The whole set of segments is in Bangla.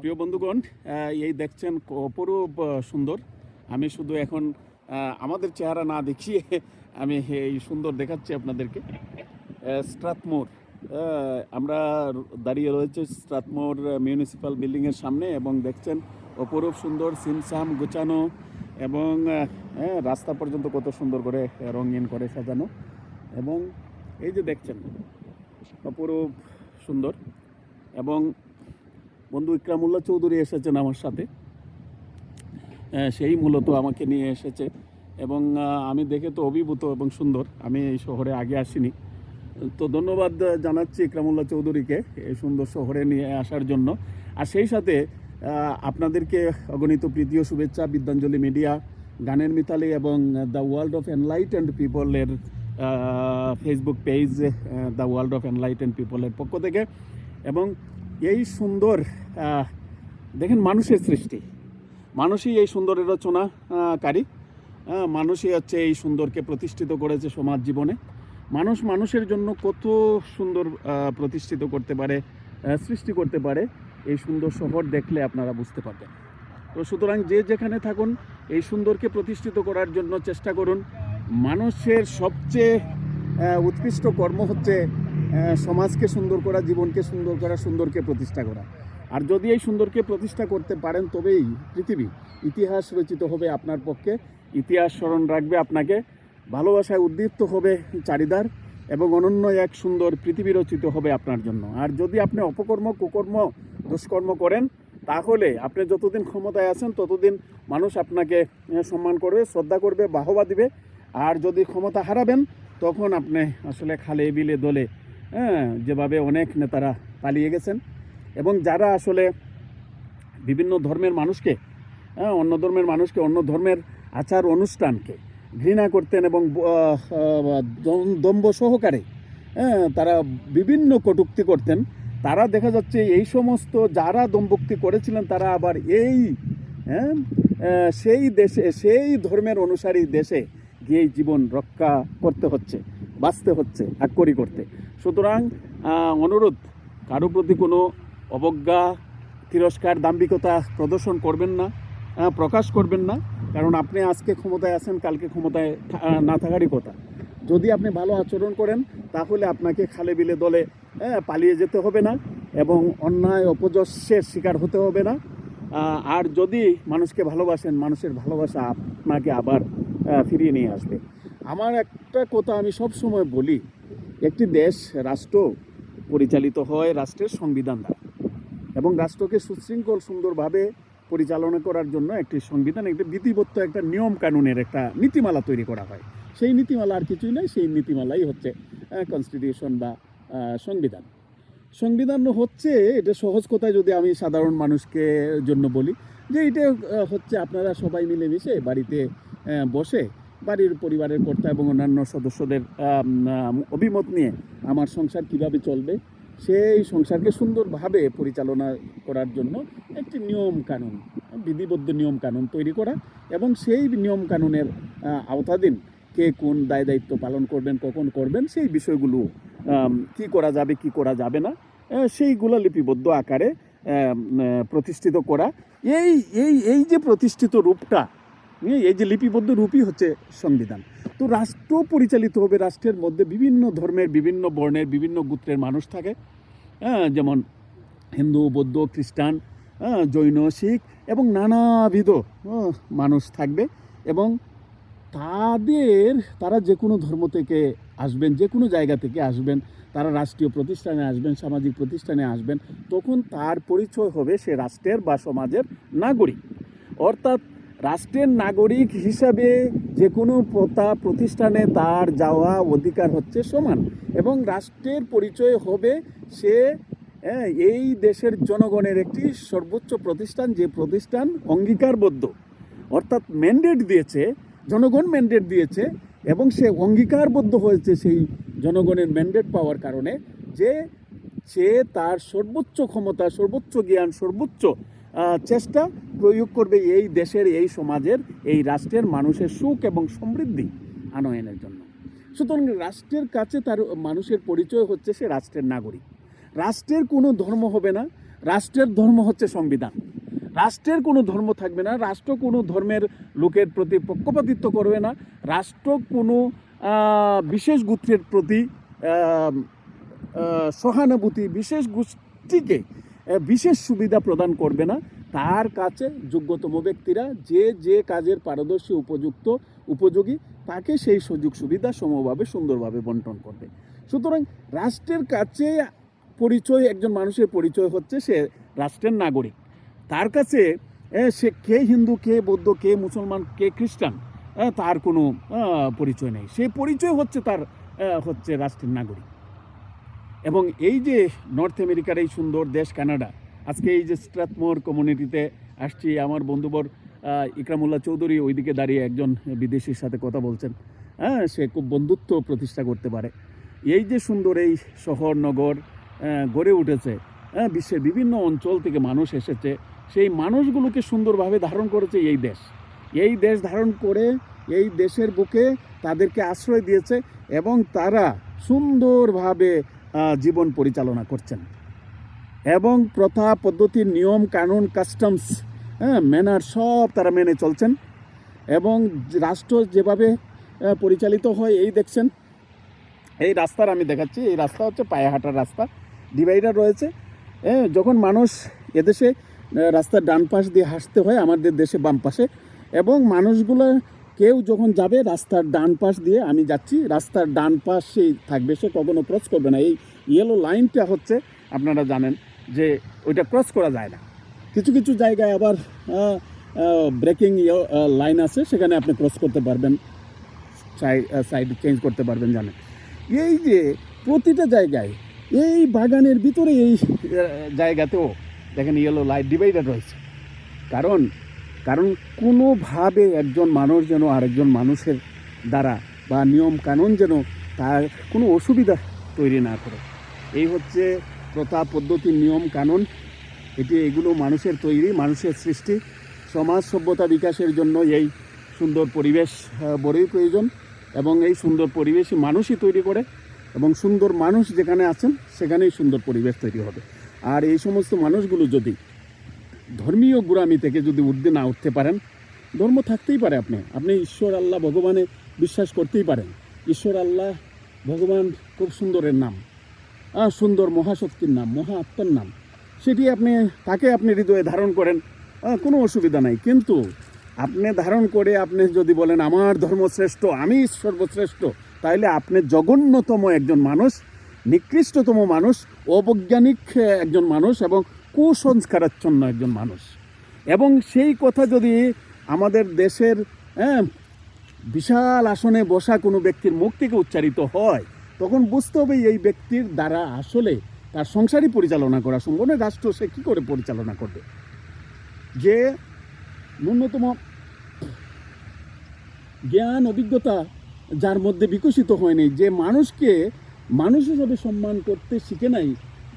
প্রিয় বন্ধুগণ এই দেখছেন অপরূপ সুন্দর। আমি শুধু এখন আমাদের চেহারা না দেখিয়ে আমি এই সুন্দর দেখাচ্ছি আপনাদেরকে। স্ট্রাথমোর আমরা দাঁড়িয়ে রয়েছে স্ট্রাথমোর মিউনিসিপ্যাল বিল্ডিংয়ের সামনে এবং দেখছেন অপরূপ সুন্দর সিমসাম গোছানো এবং হ্যাঁ, রাস্তা পর্যন্ত কত সুন্দর করে রঙিন করে সাজানো এবং এই যে দেখছেন অপরূপ সুন্দর এবং বন্ধু ইকরামুল্লাহ চৌধুরী এসেছেন আমার সাথে। সেই মূলত আমাকে নিয়ে এসেছে এবং আমি দেখে তো অভিভূত এবং সুন্দর। আমি এই শহরে আগে আসিনি। তো ধন্যবাদ জানাচ্ছি ইকরামুল্লাহ চৌধুরীকে এই সুন্দর শহরে নিয়ে আসার জন্য। আর সেই সাথে আপনাদেরকে অগণিত প্রীতি ও শুভেচ্ছা, বিদ্যাঞ্জলি মিডিয়া, গানের মিতালি এবং the world of enlightened পিপলের Facebook page the world of enlightened পিপলের পক্ষ থেকে। এবং এই সুন্দর দেখেন মানুষের সৃষ্টি। মানুষই এই সুন্দরের রচনাকারী মানুষই হচ্ছে এই সুন্দরকে প্রতিষ্ঠিত করেছে সমাজ জীবনে। মানুষ মানুষের জন্য কত সুন্দর প্রতিষ্ঠিত করতে পারে সৃষ্টি করতে পারে, এই সুন্দর শহর দেখলে আপনারা বুঝতে পারবেন। তো সুতরাং যে যেখানে থাকুন, এই সুন্দরকে প্রতিষ্ঠিত করার জন্য চেষ্টা করুন। মানুষের সবচেয়ে উৎকৃষ্ট কর্ম হচ্ছে সমাজকে সুন্দর করা, জীবনকে সুন্দর করা, সুন্দরকে প্রতিষ্ঠা করা। আর যদি এই সুন্দরকে প্রতিষ্ঠা করতে পারেন, তবেই পৃথিবী, ইতিহাস রচিত হবে আপনার পক্ষে। ইতিহাস স্মরণ রাখবে আপনাকে। ভালোবাসায় উদ্দীপ্ত হবে চারিদার এবং অনন্য এক সুন্দর পৃথিবী রচিত হবে আপনার জন্য। আর যদি আপনি অপকর্ম, কুকর্ম, দুষ্কর্ম করেন, তাহলে আপনি যতদিন ক্ষমতায় আছেন, ততদিন মানুষ আপনাকে সম্মান করবে, শ্রদ্ধা করবে, বাহবা দিবে। আর যদি ক্ষমতা হারাবেন, তখন আপনি আসলে খালে বিলে দলে হ্যাঁ যেভাবে অনেক নেতারা পালিয়ে গেছেন। এবং যারা আসলে বিভিন্ন ধর্মের মানুষকে হ্যাঁ অন্য ধর্মের মানুষকে অন্য ধর্মের আচার অনুষ্ঠানকে ঘৃণা করতেন এবং ব- আহ, আহ, দম- দম্ভ সহকারে হ্যাঁ তারা বিভিন্ন কটূক্তি করতেন তারা দেখা যাচ্ছে এই সমস্ত যারা দম্ভক্তি করেছিলেন তারা আবার এই হ্যাঁ সেই দেশে সেই ধর্মের অনুসারী দেশে গিয়ে জীবন রক্ষা করতে হচ্ছে বাঁচতে হচ্ছে আক্ষরি করতে সুতরাং অনুরোধ, কারও প্রতি কোনো অবজ্ঞা, তিরস্কার, দাম্ভিকতা প্রদর্শন করবেন না প্রকাশ করবেন না, কারণ আপনি আজকে ক্ষমতায় আছেন, কালকে ক্ষমতায় না থাকারই কথা। যদি আপনি ভালো আচরণ করেন, তাহলে আপনাকে খালে বিলে দলে পালিয়ে যেতে হবে না এবং অন্যায় অপযশের শিকার হতে হবে না। আর যদি মানুষকে ভালোবাসেন, মানুষের ভালোবাসা আপনাকে আবার ফিরিয়ে নিয়ে আসবে। আমার একটা কথা আমি সব সময় বলি একটি দেশ রাষ্ট্র পরিচালিত হয় রাষ্ট্রের সংবিধান দ্বারা। এবং রাষ্ট্রকে সুশৃঙ্খল, সুন্দরভাবে পরিচালনা করার জন্য একটি সংবিধান, একটি বিধিবদ্ধ একটা নিয়ম কানুনের একটা নীতিমালা তৈরি করা হয়। সেই নীতিমালা আর কিছুই নয় সেই নীতিমালাই হচ্ছে কনস্টিটিউশন বা সংবিধান। সংবিধান হচ্ছে, এটা সহজ কথায় যদি আমি সাধারণ মানুষকে জন্য বলি, যে এটা হচ্ছে আপনারা সবাই মিলেমিশে বাড়িতে বসে বাড়ির পরিবারের কর্তা এবং অন্যান্য সদস্যদের অভিমত নিয়ে আমার সংসার কীভাবে চলবে, সেই সংসারকে সুন্দরভাবে পরিচালনা করার জন্য একটি নিয়ম কানুন, বিধিবদ্ধ নিয়ম কানুন তৈরি করা এবং সেই নিয়ম কানুনের আওতাধীন কে কোন দায় দায়িত্ব পালন করবেন, কখন করবেন, সেই বিষয়গুলো কি করা যাবে, কি করা যাবে না সেইগুলো লিপিবদ্ধ আকারে প্রতিষ্ঠিত করা। এই এই এই যে প্রতিষ্ঠিত রূপটা এই যে লিপিবদ্ধ রূপই হচ্ছে সংবিধান। তো রাষ্ট্র পরিচালিত হবে রাষ্ট্রের মধ্যে বিভিন্ন ধর্মের বিভিন্ন বর্ণের বিভিন্ন গোত্রের মানুষ থাকে। হ্যাঁ যেমন হিন্দু বৌদ্ধ খ্রিস্টান হ্যাঁ, জৈন শিখ এবং নানাবিধ হ্যাঁ, মানুষ থাকবে এবং তাদের তারা যে কোনো ধর্ম থেকে আসবেন যে কোনো জায়গা থেকে আসবেন তারা রাষ্ট্রীয় প্রতিষ্ঠানে আসবেন সামাজিক প্রতিষ্ঠানে আসবেন তখন তার পরিচয় হবে সে রাষ্ট্রের বা সমাজের নাগরিক। অর্থাৎ রাষ্ট্রের নাগরিক হিসাবে যে কোনো প্রতা প্রতিষ্ঠানে তার যাওয়া অধিকার হচ্ছে সমান এবং রাষ্ট্রের পরিচয় হবে সে হ্যাঁ, এই দেশের জনগণের একটি সর্বোচ্চ প্রতিষ্ঠান যে প্রতিষ্ঠান অঙ্গীকারবদ্ধ। অর্থাৎ ম্যান্ডেট দিয়েছে জনগণ ম্যান্ডেট দিয়েছে এবং সে অঙ্গীকারবদ্ধ হয়েছে সেই জনগণের ম্যান্ডেট পাওয়ার কারণে যে সে তার সর্বোচ্চ ক্ষমতা সর্বোচ্চ জ্ঞান সর্বোচ্চ চেষ্টা প্রয়োগ করবে এই দেশের, এই সমাজের, এই রাষ্ট্রের মানুষের সুখ এবং সমৃদ্ধি আনয়নের জন্য। সুতরাং রাষ্ট্রের কাছে তার মানুষের পরিচয় হচ্ছে সে রাষ্ট্রের নাগরিক। রাষ্ট্রের কোনো ধর্ম হবে না, রাষ্ট্রের ধর্ম হচ্ছে সংবিধান। রাষ্ট্রের কোনো ধর্ম থাকবে না, রাষ্ট্র কোনো ধর্মের লোকের প্রতি পক্ষপাতিত্ব করবে না, রাষ্ট্র কোনো বিশেষ গোত্রের প্রতি সহানুভূতি, বিশেষ গোষ্ঠীকে বিশেষ সুবিধা প্রদান করবে না তার কাছে যোগ্যতম ব্যক্তিরা যে যে কাজের পারদর্শী, উপযুক্ত, উপযোগী, তাকে সেই সুযোগ সুবিধা সমভাবে, সুন্দরভাবে বন্টন করবে। সুতরাং রাষ্ট্রের কাছে পরিচয়, একজন মানুষের পরিচয় হচ্ছে সে রাষ্ট্রের নাগরিক। তার কাছে সে কে হিন্দু, কে বৌদ্ধ, কে মুসলমান, কে খ্রিস্টান তার কোনো পরিচয় নেই। সে পরিচয় হচ্ছে তার হচ্ছে রাষ্ট্রের নাগরিক। এবং এই যে নর্থ আমেরিকার এই সুন্দর দেশ কানাডা আজকে এই যে স্ট্রাথমোর কমিউনিটিতে আসছি, আমার বন্ধুবর ইকরামুল্লাহ চৌধুরী ওইদিকে দাঁড়িয়ে একজন বিদেশির সাথে কথা বলছেন। হ্যাঁ সে খুব বন্ধুত্ব প্রতিষ্ঠা করতে পারে। এই যে সুন্দর এই শহর, নগর গড়ে উঠেছে হ্যাঁ বিশ্বের বিভিন্ন অঞ্চল থেকে মানুষ এসেছে, সেই মানুষগুলোকে সুন্দরভাবে ধারণ করেছে এই দেশ। এই দেশ ধারণ করে এই দেশের বুকে তাদেরকে আশ্রয় দিয়েছে এবং তারা সুন্দরভাবে জীবন পরিচালনা করছেন। এবং প্রথা পদ্ধতির নিয়ম কানুন কাস্টমস হ্যাঁ ম্যানার সব তারা মেনে চলছেন। এবং রাষ্ট্র যেভাবে পরিচালিত হয় এই দেখছেন এই রাস্তার আমি দেখাচ্ছি এই রাস্তা হচ্ছে পায়ে হাঁটার রাস্তা ডিভাইডার রয়েছে। এ, যখন মানুষ এদেশে রাস্তার ডান পাশ দিয়ে হাসতে হয় আমাদের দেশে বাম পাশে এবং মানুষগুলো কেউ যখন যাবে রাস্তার ডান পাশ দিয়ে আমি যাচ্ছি রাস্তার ডান পাশেই থাকবে সে কখনো ক্রস করবে না। এই ইয়েলো লাইনটা হচ্ছে আপনারা জানেন যে ওইটা ক্রস করা যায় না। কিছু কিছু জায়গায় আবার ব্রেকিং লাইন আছে, সেখানে আপনি ক্রস করতে পারবেন। সাইড চেঞ্জ করতে পারবেন, জানেন। এই যে প্রতিটা জায়গায়, এই বাগানের ভিতরে এই জায়গাতেও দেখেন ইয়েলো লাইট ডিভাইডার রয়েছে। কারণ কারণ কোনোভাবে একজন মানুষ যেন আরেকজন মানুষের দ্বারা বা নিয়ম কানুন যেন তার কোনো অসুবিধা তৈরি না করে। এই হচ্ছে প্রথা পদ্ধতি, নিয়ম, কানুন, এটি এগুলো মানুষের তৈরি, মানুষের সৃষ্টি। সমাজ সভ্যতা বিকাশের জন্য এই সুন্দর পরিবেশ বড়ই প্রয়োজন এবং এই সুন্দর পরিবেশই মানুষই তৈরি করে এবং সুন্দর মানুষ যেখানে আছেন, সেখানেই সুন্দর পরিবেশ তৈরি হবে। আর এই সমস্ত মানুষগুলো যদি ধর্মীয় গুরামি থেকে যদি ঊর্ধ্বে না উঠতে পারেন, ধর্ম থাকতেই পারে আপনি আপনি ঈশ্বর আল্লাহ ভগবানে বিশ্বাস করতেই পারেন। ঈশ্বর আল্লাহ ভগবান খুব সুন্দরের নাম। সুন্দর মহাশক্তির নাম, মহা আত্মার নাম। সেটি আপনি, তাকে আপনি হৃদয়ে ধারণ করেন কোনো অসুবিধা নাই। কিন্তু আপনি ধারণ করে আপনি যদি বলেন, আমার ধর্ম শ্রেষ্ঠ আমি সর্বশ্রেষ্ঠ তাহলে আপনি জঘন্যতম একজন মানুষ, নিকৃষ্টতম মানুষ, অবৈজ্ঞানিক একজন মানুষ এবং কুসংস্কারাচ্ছন্ন একজন মানুষ। এবং সেই কথা যদি আমাদের দেশের বিশাল আসনে বসা কোনো ব্যক্তির মুখ থেকে উচ্চারিত হয় তখন বুঝতে হবে এই ব্যক্তির দ্বারা আসলে তার সংসারই পরিচালনা করা সম্ভব নয়। রাষ্ট্র সে কী করে পরিচালনা করবে? যে ন্যূনতম জ্ঞান, অভিজ্ঞতা যার মধ্যে বিকশিত হয়নি যে মানুষকে মানুষ হিসাবে সম্মান করতে শিখে নাই,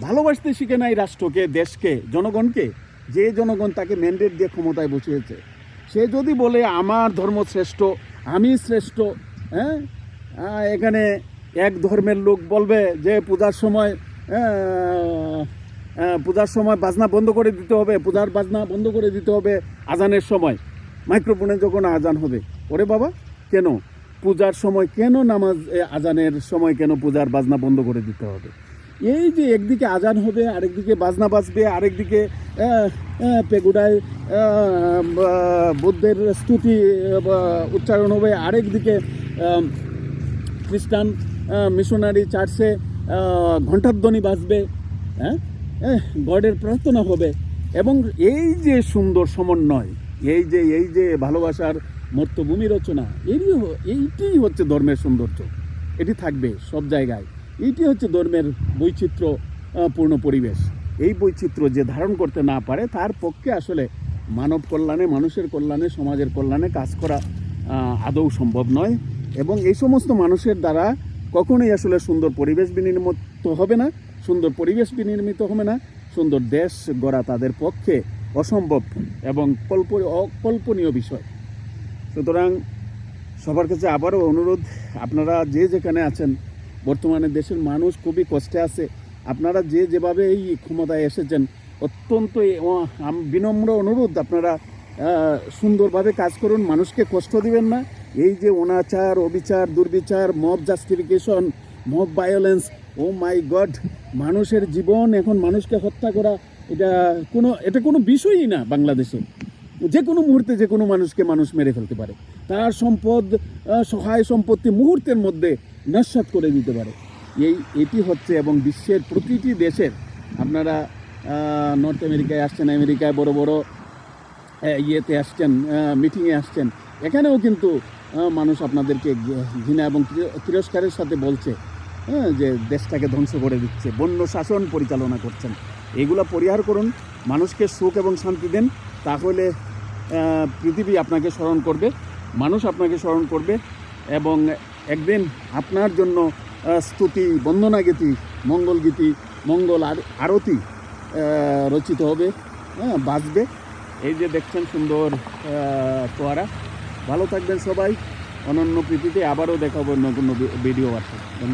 ভালোবাসতে শিখে নাই রাষ্ট্রকে, দেশকে, জনগণকে, যে জনগণ তাকে ম্যান্ডেট দিয়ে ক্ষমতায় বসিয়েছে, সে যদি বলে, আমার ধর্ম শ্রেষ্ঠ, আমি শ্রেষ্ঠ হ্যাঁ? এখানে এক ধর্মের লোক বলবে যে পূজার সময় পূজার সময় বাজনা বন্ধ করে দিতে হবে, পূজার বাজনা বন্ধ করে দিতে হবে আজানের সময়। মাইক্রোফোনে যখন আজান হবে, ওরে বাবা, কেন? পূজার সময় কেন নামাজ আজানের সময় কেন পূজার বাজনা বন্ধ করে দিতে হবে? এই যে একদিকে আজান হবে, আরেকদিকে বাজনা বাজবে, আরেকদিকে পেগুড়ায় বুদ্ধের স্তুতি উচ্চারণ হবে, আরেকদিকে খ্রিস্টান মিশনারি চার্চে ঘণ্টাধ্বনি বাজবে হ্যাঁ? গডের প্রার্থনা হবে। এবং এই যে সুন্দর সমন্বয়, এই যে এই যে ভালোবাসার মর্তভূমি রচনা, এরই এইটিই হচ্ছে ধর্মের সৌন্দর্য। এটি থাকবে সব জায়গায়। এইটি হচ্ছে ধর্মের বৈচিত্র্য পূর্ণ পরিবেশ। এই বৈচিত্র্য যে ধারণ করতে না পারে, তার পক্ষে আসলে মানব কল্যাণে, মানুষের কল্যাণে, সমাজের কল্যাণে কাজ করা আদৌ সম্ভব নয়। এবং এই সমস্ত মানুষের দ্বারা কখনোই আসলে সুন্দর পরিবেশ বিনির্মিত হবে না, সুন্দর পরিবেশ বিনির্মিত হবে না, সুন্দর দেশ গড়া তাদের পক্ষে অসম্ভব এবং কল্প অকল্পনীয় বিষয়। সুতরাং সবার কাছে আবারও অনুরোধ, আপনারা যে যেখানে আছেন, বর্তমানে দেশের মানুষ খুবই কষ্টে আছে, আপনারা যে যেভাবে এই ক্ষমতায় এসেছেন, অত্যন্ত বিনম্র অনুরোধ, আপনারা সুন্দরভাবে কাজ করুন, মানুষকে কষ্ট দিবেন না এই যে অনাচার, অবিচার, দুর্বিচার mob justification mob violence oh my god মানুষের জীবন, এখন মানুষকে হত্যা করা, এটা কোনো এটা কোনো বিষয়ই না বাংলাদেশে। যে কোনো মুহূর্তে যে কোনো মানুষকে মানুষ মেরে ফেলতে পারে। তার সম্পদ সহায় সম্পত্তি মুহূর্তের মধ্যে নস্বাত করে দিতে পারে। এই, এটি হচ্ছে এবং বিশ্বের প্রতিটি দেশের, আপনারা নর্থ আমেরিকায় আসছেন আমেরিকায় বড় বড় ইয়েতে আসছেন মিটিংয়ে আসছেন, এখানেও কিন্তু মানুষ আপনাদেরকে ঘৃণা এবং তিরস্কারের সাথে বলছে হ্যাঁ যে দেশটাকে ধ্বংস করে দিচ্ছে, বন্য শাসন পরিচালনা করছেন। এগুলো পরিহার করুন, মানুষকে সুখ এবং শান্তি দেন, তাহলে পৃথিবী আপনাকে স্মরণ করবে, মানুষ আপনাকে স্মরণ করবে, এবং একদিন আপনার জন্য স্তুতি, বন্দনা গীতি, মঙ্গল গীতি, মঙ্গল আর আরতি রচিত হবে হ্যাঁ বাঁচবে এই যে দেখছেন সুন্দর ফোয়ারা। ভালো থাকবেন সবাই। অনন্য পৃথিবীতে আবারও দেখাবো কোনো ভিডিও আছে ধন্যবাদ।